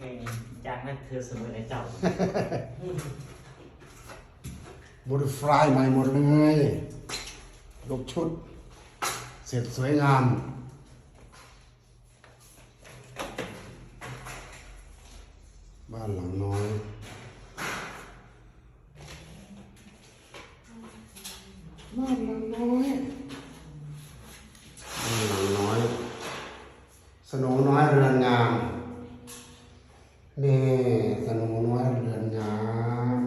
นั่นเธอเสมอในเจ้า บริฟรายใหม่หมดเลยยกชุด เสร็จสวยงามบ้านหลังน้อย บ้านหลังน้อยบ้านหลังน้อย สโนน้อยเรือนงาม นี่สโนน้อยเรือนงาม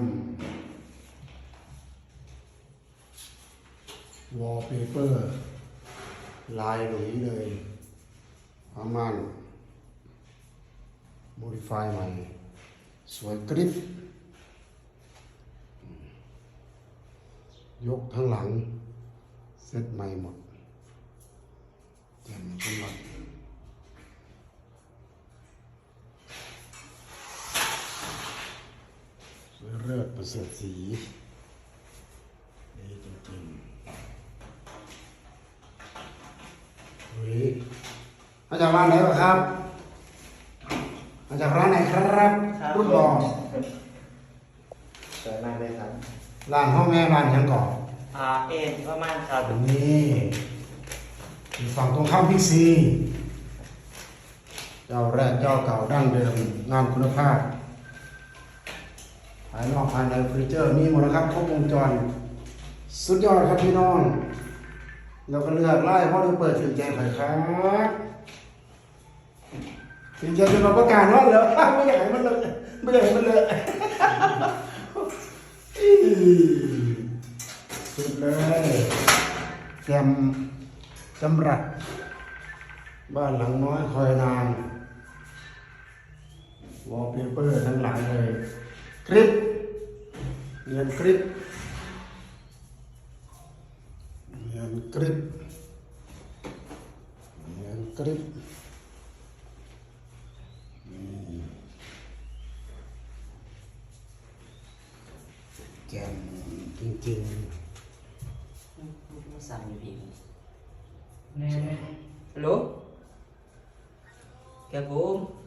วอลเปเปอร์ ลายหลุยเลยประมาณ modify ใหม่ สวยกริบยกทั้งหลังเซตใหม่หมดเตรียมสำหรับสวยเลิศ ประเสริฐสีดีจริงๆเฮ้ยมาจากร้านไหนวะครับ มาจากร้านไหนครับครับรุ่นรองสวยมากเลยครับร้านห้องแม่ร้านยังก่อนอ่าเอ็นประมาณครับนี่อยู่ฝั่งตรงข้ามพิกซี เจ้าแรกเจ้าเก่าดั้งเดิมงานคุณภาพภายนอกภายในเฟอร์นิเจอร์มีหมดนะครับครบวงจร สุดยอดครับพี่น้องเราก็เลือกไล่เพราะเราเปิดถึงใจข่อยครับถึงใจจนเราประกาศว่าเหรอไม่อยากให้มันเลยไม่อยากให้มันเลยสุดเลยแกมจำรัดบ้านหลังน้อยคอยนานวอลเปเปอร์ทั้งหลายเลยคลิปเงินคลิปเลย พี่แน่ฮัลโหลแกผมอยู่